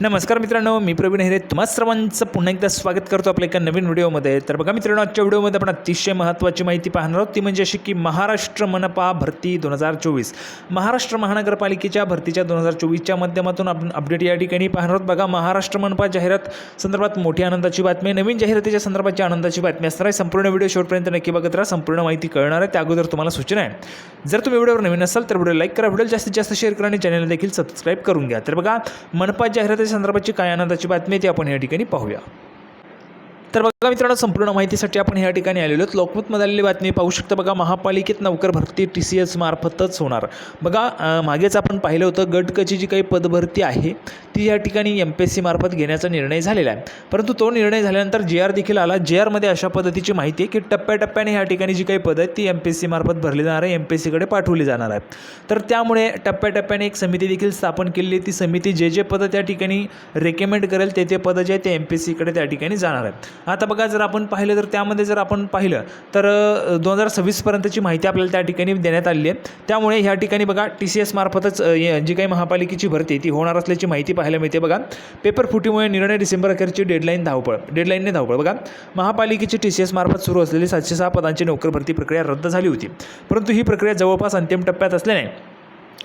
नमस्कार मित्रांनो मी प्रवीण हिरे. तुम्हा सर्वांचं पुन्हा एकदा स्वागत करतो आपल्या एका नवीन व्हिडिओमध्ये. तर बघा मित्रांनो आजच्या व्हिडिओमध्ये आपण अतिशय महत्त्वाची माहिती पाहणार आहोत. ती म्हणजे अशी की महाराष्ट्र मनपा भरती दोन हजार चोवीस. महाराष्ट्र महानगरपालिकेच्या भरतीच्या दोन हजार चोवीसच्या माध्यमातून आपण अपडेट या ठिकाणी पाहणार आहोत. बघा महाराष्ट्र मनपा जाहिरात संदर्भात मोठी आनंदाची बातमी आहे. नवीन जाहिरातीच्या संदर्भाची आनंदाची बातमी असणार आहे संपूर्ण व्हिडिओ शेवटपर्यंत नक्की बघत राहा. संपूर्ण माहिती कळणार आहे त्या अगोदर तुम्हाला सूचना आहे. जर तुम्ही व्हिडिओवर नवीन असाल तर व्हिडिओ लाईक करा व्हिडिओ जास्तीत जास्त शेअर करा आणि चॅनल देखील सबस्क्राईब करून घ्या. तर बघा मनपा जाहिराती संदर्भाची काय आनंदाची बातमी आहे ती आपण या ठिकाणी पाहूया. तर बघा मित्रांनो संपूर्ण माहितीसाठी आपण या ठिकाणी आलेलो आहोत. लोकमतमध्ये आलेली बातमी पाहू शकता बघा महापालिकेत नौकर भरती टी सी एस मार्फतच होणार. बघा मागेच आपण पाहिलं होतं गटकची जी काही पदभरती आहे ती या ठिकाणी एम पी एस सी मार्फत घेण्याचा निर्णय झालेला आहे. परंतु तो निर्णय झाल्यानंतर जे आर देखील आला. जे आरमध्ये अशा पद्धतीची माहिती आहे की टप्प्याटप्प्याने या ठिकाणी जी काही पदं आहेत ती एम पी एस सी मार्फत भरली जाणार आहे एम पी एस सीकडे पाठवली जाणार आहे. तर त्यामुळे टप्प्याटप्प्याने एक समिती देखील स्थापन केलेली आहे. ती समिती जे जे पदं त्या ठिकाणी रेकमेंड करेल ते ते पदं जे आहे ते एम पी एस सीकडे त्या ठिकाणी जाणार आहेत. आता बघा जर आपण पाहिलं तर त्यामध्ये जर आपण पाहिलं तर दोन हजार सव्वीसपर्यंतची माहिती आपल्याला त्या ठिकाणी देण्यात आलेली आहे. त्यामुळे ह्या ठिकाणी बघा टी सी एस मार्फतच जी काही महापालिकेची भरती आहे ती होणार असल्याची माहिती पाहायला मिळते बघा. पेपर फुटीमुळे निर्णय डिसेंबर अखेरची डेडलाईन धावपळ डेडलाईनने धावपळ. बघा महापालिकेची टी सी एस मार्फत सुरू असलेली सातशे सहा पदांची नोकर भरती प्रक्रिया रद्द झाली होती. परंतु ही प्रक्रिया जवळपास अंतिम टप्प्यात असल्याने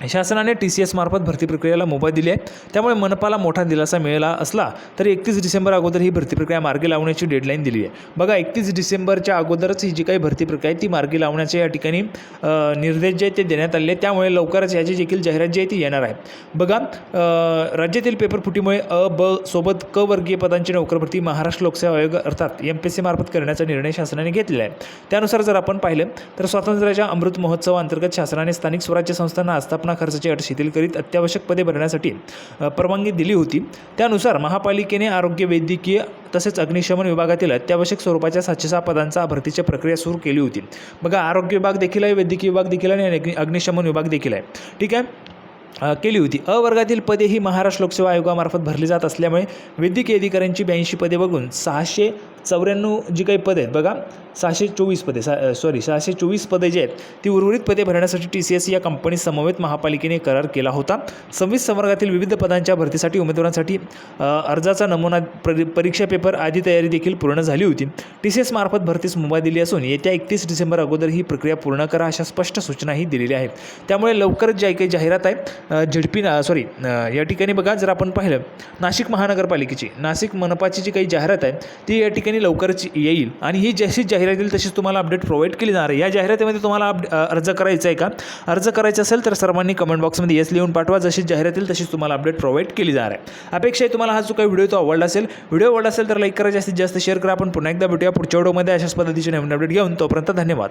शासनाने टी सी एस मार्फत भरती प्रक्रियेला मुभा दिली आहे. त्यामुळे मनपाला मोठा दिलासा मिळाला असला तरी एकतीस डिसेंबर अगोदर ही भरती प्रक्रिया मार्गी लावण्याची डेडलाईन दिली आहे. बघा एकतीस डिसेंबरच्या अगोदरच ही जी काही भरती प्रक्रिया आहे ती मार्गी लावण्याचे या ठिकाणी निर्देश जे आहेत ते देण्यात आले त्यामुळे लवकरच याची देखील जाहिरात जी आहे ती येणार आहे. बघा राज्यातील पेपर फुटीमुळे अ ब सोबत क वर्गीय पदांची नोकरभरती महाराष्ट्र लोकसेवा आयोग अर्थात एम पी एस सी मार्फत करण्याचा निर्णय शासनाने घेतलेला आहे. त्यानुसार जर आपण पाहिलं तर स्वातंत्र्याच्या अमृत महोत्सवाअंतर्गत शासनाने स्थानिक स्वराज्य संस्थांना व्यवस्थापना खर्चाची अट शिथिल करीत अत्यावश्यक पदे भरण्यासाठी परवानगी दिली होती. त्यानुसार महापालिकेने आरोग्य वैद्यकीय तसेच अग्निशमन विभागातील अत्यावश्यक स्वरूपाच्या सातशे सहा पदांचा भरतीची प्रक्रिया सुरू केली होती. बघा आरोग्य विभाग देखील आहे वैद्यकीय विभाग देखील आहे आणि अग्नि अग्निशमन विभाग देखील आहे. ठीक आहे? केली होती. अ वर्गातील पदे ही महाराष्ट्र लोकसेवा आयोगामार्फत भरली जात असल्यामुळे वैद्यकीय अधिकाऱ्यांची ब्याऐंशी पदे बघून सहाशे चौऱ्याण्णव जी काही पदे आहेत बघा सहाशे चोवीस पदे सा सॉरी सहाशे चोवीस पदे जे आहेत ती उर्वरित पदे भरण्यासाठी टी सी एस या कंपनी समवेत महापालिकेने करार केला होता. सव्वीस संवर्गातील विविध पदांच्या भरतीसाठी उमेदवारांसाठी अर्जाचा नमुना परीक्षा पेपर आदी तयारी देखील पूर्ण झाली होती. टी सी एस मार्फत भरतीस मुंबई दिली असून येत्या एकतीस डिसेंबर अगोदर ही प्रक्रिया पूर्ण करा अशा स्पष्ट सूचनाही दिलेल्या आहेत. त्यामुळे लवकरच ज्या काही जाहिरात आहे झडपी सॉरी या ठिकाणी बघा जर आपण पाहिलं नाशिक महानगरपालिकेची नाशिक मनपाची जी काही जाहिरात आहे ती या ठिकाणी लवकरच येईल. आणि ही जशीच जाहिरात येईल तशीच तुम्हाला अपडेट प्रोव्हाइड केली जाणार आहे. या जाहिरातीमध्ये तुम्हाला अप अर्ज करायचा आहे का? अर्ज करायचा असेल तर सर्वांनी कमेंट बॉक्समध्ये येस लिहून पाठवा. जशी जाहिरात येईल तशीच तुम्हाला अपडेट प्रोव्हाइड केली जाणार आहे. अपेक्षा आहे तुम्हाला हा जो काही व्हिडिओ तो आवडला असेल. व्हिडिओ आवडला असेल तर लाईक करा. जास्तीत जास्त शेअर करा. आपण पुन्हा एकदा भेटूया पुढच्या व्हिडिओमध्ये अशाच पद्धतीचे नवीन अपडेट घेऊन तोपर्यंत धन्यवाद.